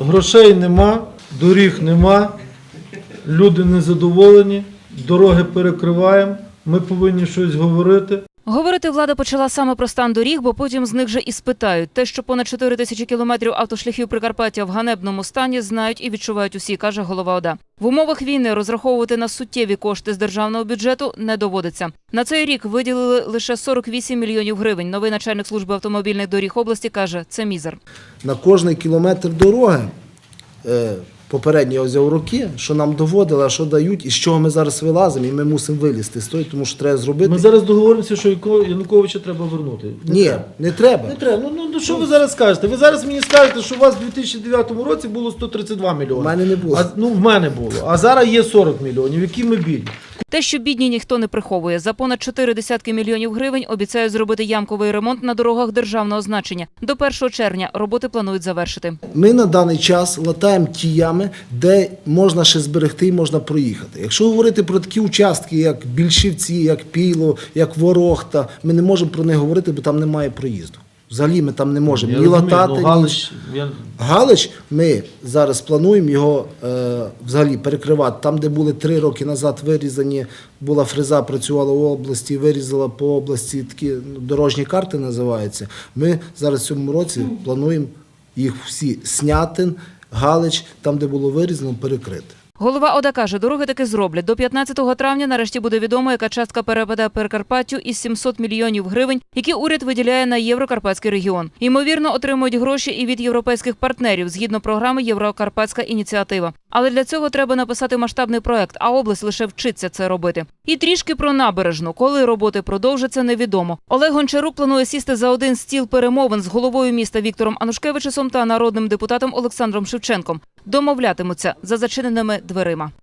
Грошей нема, доріг нема, люди незадоволені, дороги перекриваємо, ми повинні щось говорити. Говорити влада почала саме про стан доріг, бо потім з них же і спитають. Те, що понад 4 тисячі кілометрів автошляхів Прикарпаття в ганебному стані, знають і відчувають усі, каже голова ОДА. В умовах війни розраховувати на суттєві кошти з державного бюджету не доводиться. На цей рік виділили лише 48 мільйонів гривень. Новий начальник служби автомобільних доріг області каже, це мізер. на кожний кілометр дороги. Попередні ось уроки, роки, що нам доводили, що дають, і з чого ми зараз вилазимо, і ми мусимо вилізти з того, тому що треба зробити. Ми зараз договоримося, що Януковича треба вернути. Не Ні, треба. не треба. Не треба. Ну, ну, ну що ви зараз скажете? Ви зараз мені скажете, що у вас у 2009 році було 132 мільйони. У мене не було. А, ну, в мене було. А зараз є 40 мільйонів, які ми бідні. Те, що бідні ніхто не приховує. За понад 4 десятки мільйонів гривень обіцяють зробити ямковий ремонт на дорогах державного значення. До 1 червня роботи планують завершити. Ми на даний час латаємо ті ями, де можна ще зберегти і можна проїхати. Якщо говорити про такі участки, як Більшівці, як Піло, як Ворохта, ми не можемо про них говорити, бо там немає проїзду. Взагалі ми там не можемо Я ні розумію, латати, ну, ні я... Галич, ми зараз плануємо його е, взагалі перекривати. Там, де були три роки назад вирізані, була фреза, працювала в області, вирізала по області такі дорожні карти називаються. Ми зараз в цьому році плануємо їх всі снятин, Галич, там, де було вирізано, перекрити. Голова ОДА каже, дороги таки зроблять. До 15 травня нарешті буде відомо, яка частка перепаде Прикарпаттю із 700 мільйонів гривень, які уряд виділяє на Єврокарпатський регіон. Ймовірно, отримують гроші і від європейських партнерів згідно програми Єврокарпатська ініціатива. Але для цього треба написати масштабний проект, а область лише вчиться це робити. І трішки про набережну. Коли роботи продовжаться, невідомо. Олег Гончарук планує сісти за один стіл перемовин з головою міста Віктором Анушкевичусом та народним депутатом Олександром Шевченком. Домовлятимуться за зачиненими дверима.